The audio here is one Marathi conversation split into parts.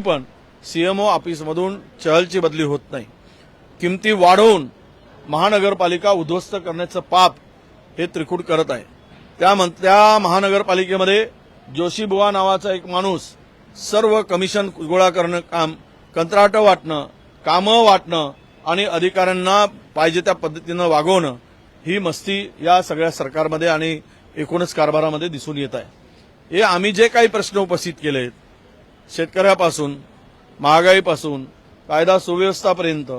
पण सीएमओ ऑफिसमधून चहलची बदली होत नाही. किमती वाढवून महानगरपालिका उद्ध्वस्त करण्याचं पाप हे त्रिकूट करत आहे. त्या त्या महानगरपालिकेमध्ये जोशीबुवा नावाचा एक माणूस सर्व कमिशन गोळा करणं काम कंत्राटं वाटणं कामं वाटणं आणि अधिकाऱ्यांना पाहिजे त्या पद्धतीनं वागवणं ही मस्ती या सगळ्या सरकारमध्ये आणि एकूणच कारभारामध्ये दिसून येत आहे. हे आम्ही जे काही प्रश्न उपस्थित केले आहेत शेतकऱ्यापासून महागाईपासून कायदा सुव्यवस्थापर्यंत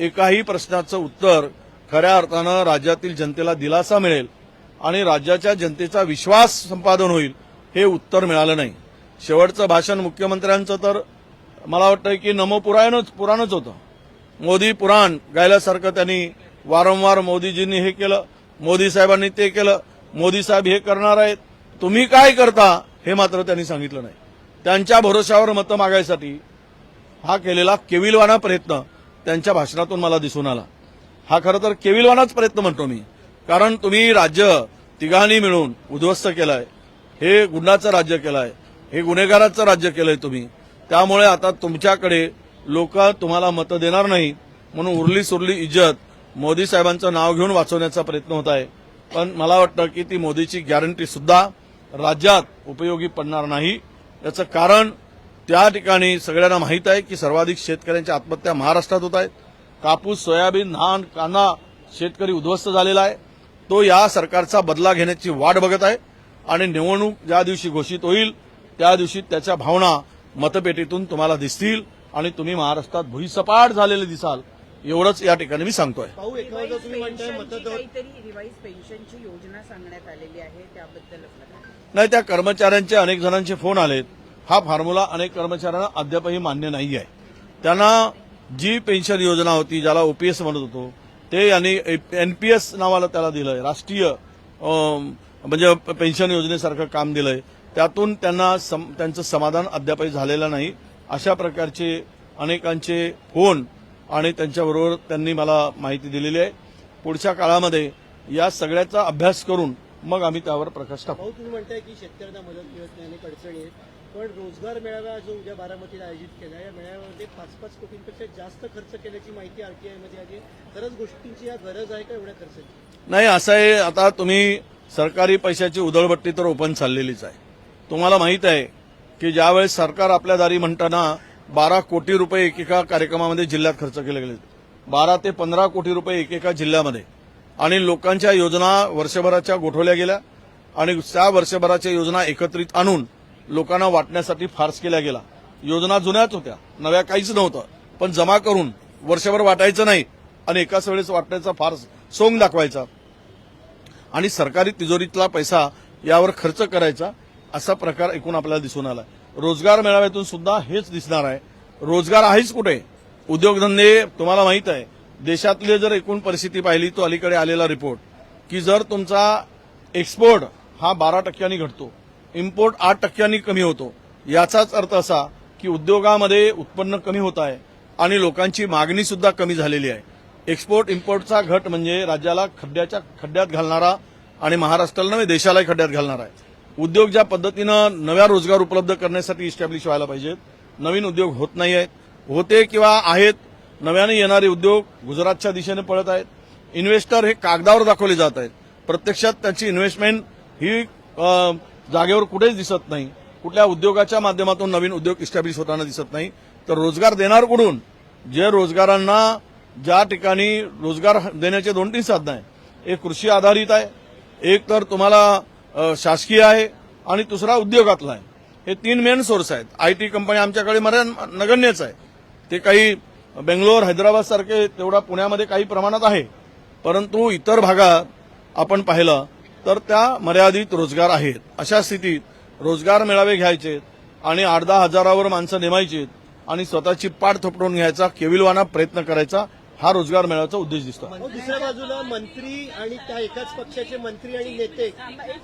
एकाही प्रश्नाचं उत्तर खऱ्या अर्थानं राज्यातील जनतेला दिलासा मिळेल आणि राज्याच्या जनतेचा विश्वास संपादन होईल हे उत्तर मिळालं नाही. शेवटचं भाषण मुख्यमंत्र्यांचं तर मला वाटतं की नमो पुराणच पुराणच होतं. मोदी पुराण गायल्यासारखं त्यांनी वारंवार मोदीजींनी हे केलं मोदी साहेबांनी ते केलं मोदी साहेब हे करणार आहेत. तुम्ही काय करता हे मात्र त्यांनी सांगितलं नाही. त्यांच्या भरोशावर मतं मागायसाठी हा केलेला केविलवाना प्रयत्न त्यांच्या भाषणातून मला दिसून आला. हा खरं तर केविलवानाच प्रयत्न म्हणतो मी. कारण तुम्ही राज्य तिघांनी मिळून उद्ध्वस्त केलंय. हे गुंडाचं राज्य केलंय. हे गुन्हेगाराचं राज्य केलंय तुम्ही. त्यामुळे आता तुमच्याकडे लोक तुम्हाला मतं देणार नाही म्हणून उरली सुरली इज्जत मोदी साहेबांचं नाव घेऊन वाचवण्याचा प्रयत्न होत आहे. पण मला वाटतं की ती मोदीची गॅरंटी सुद्धा राज्यात उपयोगी पडणार नाही. याचं कारण त्या ठिकाणी सगळ्यांना माहीत आहे की सर्वाधिक शेतकऱ्यांच्या आत्महत्या महाराष्ट्रात होत आहेत. कापूस सोयाबीन धान कांदा शेतकरी उद्ध्वस्त झालेला आहे. तो या सरकारचा बदला घेण्याची वाट बघत आहे आणि निवडणूक ज्या दिवशी घोषित होईल त्या दिवशी त्याच्या भावना मतपेटीतून तुम्हाला दिसतील आणि तुम्ही महाराष्ट्रात भुईसपाट झालेले दिसाल. एवढंच या ठिकाणी मी सांगतोय? नाही त्या कर्मचाऱ्यांचे अनेक जणांचे फोन आलेत. हा फॉर्म्युला अनेक कर्मचाऱ्यांना अद्यापही मान्य नाही आहे. त्यांना जी पेन्शन योजना होती ज्याला ओपीएस म्हणत होतो ते यांनी एनपीएस नावाला त्याला दिलंय. राष्ट्रीय म्हणजे पेन्शन योजनेसारखं काम दिलंय. त्यातून त्यांना सम- त्यांचं समाधान अद्यापही झालेलं नाही. अशा प्रकारचे अनेकांचे फोन आणि त्यांच्याबरोबर त्यांनी मला माहिती दिलेली आहे. पुढच्या काळामध्ये या सगळ्याचा अभ्यास करून मग आम्ही त्यावर प्रकाश टाकू. तुम्ही म्हणताय की शेतकऱ्यांना मदत मिळत नाही अनेक अडचणी आहेत. पण रोजगार मेळावा जो उद्या बारामतीला आयोजित केला या मेळाव्यामध्ये पाच पाच कोटींपेक्षा जास्त खर्च केल्याची माहिती आरटीआयमध्ये आली. खरंच गोष्टींची या गरज आहे का एवढ्या खर्चाची? नाही असं आहे. आता तुम्ही सरकारी पैशाची उधळबट्टी तर ओपन चाललेलीच आहे. तुम्हाला माहीत आहे की ज्यावेळेस सरकार आपल्या दारी म्हणताना बारा कोटी रुपये एकेका कार्यक्रमामध्ये जिल्ह्यात खर्च केले गेले. बारा ते पंधरा कोटी रुपये एकेका जिल्ह्यामध्ये. आणि लोकांच्या योजना वर्षभराच्या गोठवल्या गेल्या. आणि त्या वर्षभराच्या योजना एकत्रित आणून लोकांना वाटण्यासाठी फार्स केल्या गेला. योजना जुन्याच होत्या. नव्या काहीच नव्हतं. पण जमा करून वर्षभर वाटायचं नाही. आणि एकाच वेळेस वाटण्याचा फार्स सोंग दाखवायचा. आणि सरकारी तिजोरीतला पैसा यावर खर्च करायचा असा प्रकार एकूण आपल्याला दिसून आला रोजगार मेळाव्यातून सुद्धा हेच दिसणार आहे. रोजगार आहेच कुठे? उद्योगधंदे तुम्हाला माहीत आहे देशातली जर एकूण परिस्थिती पाहिली तो अलीकडे आलेला रिपोर्ट की जर तुमचा एक्सपोर्ट हा बारा टक्क्यांनी घटतो इम्पोर्ट आठ टक्क्यांनी कमी होतो याचाच अर्थ असा की उद्योगामध्ये उत्पन्न कमी होत आहे आणि लोकांची मागणी सुद्धा कमी झालेली आहे. एक्सपोर्ट इम्पोर्टचा घट म्हणजे राज्याला खड्ड्याच्या खड्ड्यात घालणारा आणि महाराष्ट्राला नव्हे देशालाही खड्ड्यात घालणारा आहे. उद्योग ज्या पद्धतीनं नव्या रोजगार उपलब्ध करण्यासाठी इस्टॅब्लिश व्हायला पाहिजेत. नवीन उद्योग होत नाही आहेत होते किंवा आहेत नव्याने येणारे उद्योग गुजरातच्या दिशेने पळत आहेत. इन्व्हेस्टर हे कागदावर दाखवले जात आहेत. प्रत्यक्षात त्यांची इन्व्हेस्टमेंट ही जागेवर कुठेच दिसत नाही. कुठल्या उद्योगाच्या माध्यमातून नवीन उद्योग इस्टॅब्लिश होताना दिसत नाही. तर रोजगार देणार कुठून? जे रोजगारांना ज्या ठिकाणी रोजगार देण्याचे दोन तीन साधनं आहे एक कृषी आधारित आहे. एक तर तुम्हाला शासकीय आहे आणि दुसरा उद्योगातला आहे. हे तीन मेन सोर्स आहेत. आय टी कंपन्या आमच्याकडे मर्या नगण्यच आहे. ते काही बेंगलोर हैदराबाद सारखे तेवढा पुण्यामध्ये काही प्रमाणात आहे. परंतु इतर भागात आपण पाहिलं तर त्या मर्यादित रोजगार आहेत. अशा स्थितीत रोजगार मेळावे घ्यायचे आणि आठ दहा हजारावर माणसं नेमायची आणि स्वतःची पाठ थोपटून घ्यायचा केविलवाना प्रयत्न करायचा हा रोजगार मेळाव्याचा उद्देश दिसतो दुसऱ्या बाजूला मंत्री आणि त्या एकाच पक्षाचे मंत्री आणि नेते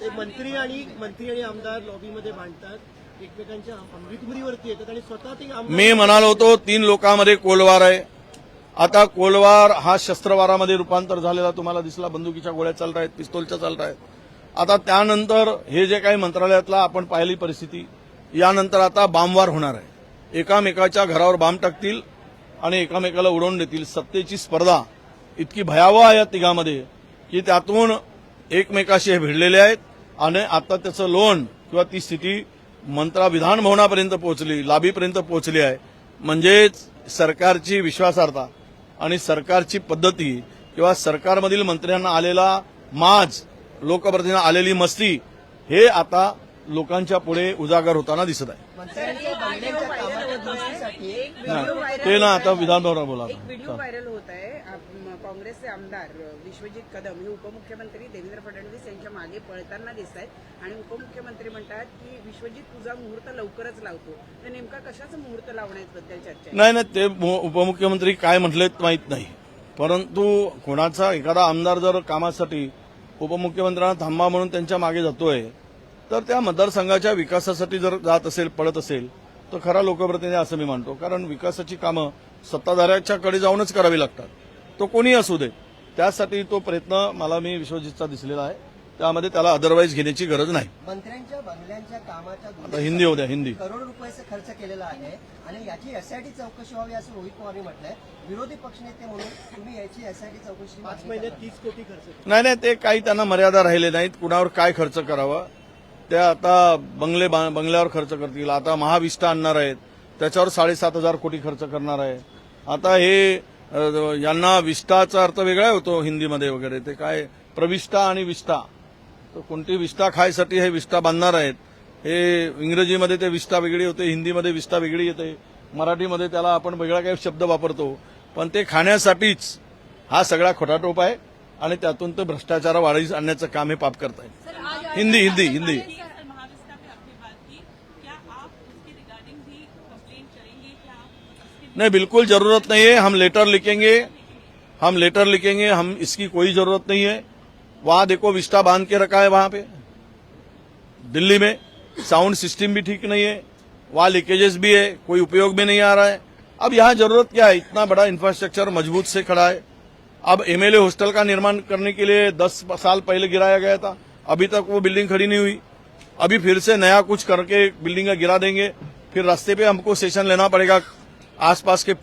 ते मंत्री आणि मंत्री आणि आमदार लॉबीमध्ये मांडतात एकमेकांच्या अमृतमुरीवरती येतात आणि स्वतः ते मी म्हणालो होतो तीन लोकांमध्ये कोलवार आहे. आता कोलवार हा शस्त्रवारामध्ये रूपांतर झालेला तुम्हाला दिसला बंदुकीच्या गोळ्या चालत आहेत पिस्तोलच्या चालत आहेत. आता त्यानंतर हे जे काही मंत्रालयातला आपण पाहिली परिस्थिती यानंतर आता बामवार होणार आहे. एकामेकाच्या घरावर बांब टाकतील आणि एकामेकाला उडवून देतील. सत्तेची स्पर्धा इतकी भयावह आहे या तिघामध्ये की त्यातून एकमेकाशी हे भिडलेले आहेत आणि आता त्याचं लोन किंवा ती स्थिती मंत्रा विधान भवनापर्यंत पोहोचली लाभीपर्यंत पोहोचली आहे. म्हणजेच सरकारची विश्वासार्हता आणि सरकारची पद्धती किंवा सरकारमधील मंत्र्यांना आलेला माज लोकप्रतिनिधींना आलेली मस्ती हे आता लोकांच्या पुढे उजागर होताना दिसत आहे. ते ना आता. विधानभवनात बोला एक व्हिडिओ व्हायरल होत आहे. काँग्रेसचे आमदार विश्वजित कदम हे उपमुख्यमंत्री देवेंद्र फडणवीस यांच्या मागे पळताना दिसत आहेत. आणि उपमुख्यमंत्री म्हणतात की विश्वजित तुझा मुहूर्त लवकरच लावतो. तर नेमका कशाचा मुहूर्त लावण्याबद्दल चर्चा नाही नाही ते उपमुख्यमंत्री काय म्हटलेत माहीत नाही. परंतु कोणाचा एखादा आमदार जर कामासाठी उपमुख्यमंत्र्यांना थांबा म्हणून त्यांच्या मागे जातोय तर त्या मतदारसंघाच्या विकासासाठी जर जात असेल पळत असेल तर खरा लोकप्रतिनिधी असं मी मानतो. कारण विकासाची कामं सत्ताधाऱ्याच्याकडे जाऊनच करावी लागतात. तो कोणी असू दे. त्यासाठी तो प्रयत्न मला मी विश्वजितचा दिसलेला आहे. त्यामध्ये त्याला अदरवाईज घेण्याची गरज नाही. मंत्र्यांच्या बंगल्यांच्या कामाच्या आता हिंदी होऊ द्या हिंदी. करोड रुपयाचा खर्च केलेला आहे आणि याची एसआयटी चौकशी व्हावी असं रोहित पवारने म्हटलंय. विरोधी पक्षनेते म्हणून तुम्ही याची एसआयटी चौकशी पाच महिन्यात. तीस कोटी खर्च. नाही नाही ते काही त्यांना मर्यादा राहिले नाहीत. कुणावर काय खर्च करावा? त्या आता बंगले बा- बंगल्यावर खर्च करतील. आता महाविष्टा आणणार आहेत. त्याच्यावर साडेसात हजार कोटी खर्च करणार आहे. आता हे यांना विष्टाचा अर्थ वेगळा होतो हिंदीमध्ये वगैरे. ते काय प्रविष्टा आणि विष्टा. तर कोणती विष्टा खायसाठी हे विष्टा बांधणार आहेत? हे इंग्रजीमध्ये ते विष्टा वेगळी होते हिंदीमध्ये विष्टा वेगळी येते. मराठीमध्ये त्याला आपण वेगळा काही शब्द वापरतो. पण ते खाण्यासाठीच हा सगळा खोटाटोप आहे आणि त्यातून ते भ्रष्टाचार वाढीस आणण्याचं काम हे पाप करतायत. हिंदी हिंदी हिंदी। उसके नहीं बिल्कुल ज़रूरत नहीं है। हम लेटर लिखेंगे। हम लेटर लिखेंगे। हम इसकी कोई ज़रूरत नहीं है। वहाँ देखो विस्टा बाँध के रखा है वहाँ पे। दिल्ली में। साउंड सिस्टम भी ठीक नहीं है। वहाँ लीकेजेस भी है। कोई उपयोग में नहीं आ रहा है। अब यहाँ ज़रूरत क्या है? इतना बड़ा इंफ्रास्ट्रक्चर मज़बूत से खड़ा है। अब एमएलए हॉस्टल का निर्माण करने के लिए दस साल पहले गिराया गया था। अभी तक वो बिल्डिंग खड़ी नहीं हुई। अभी फिर से नया कुछ करके बिल्डिंग गिरा देंगे। फिर रास्ते पे हमको सेशन लेना पड़ेगा आसपास के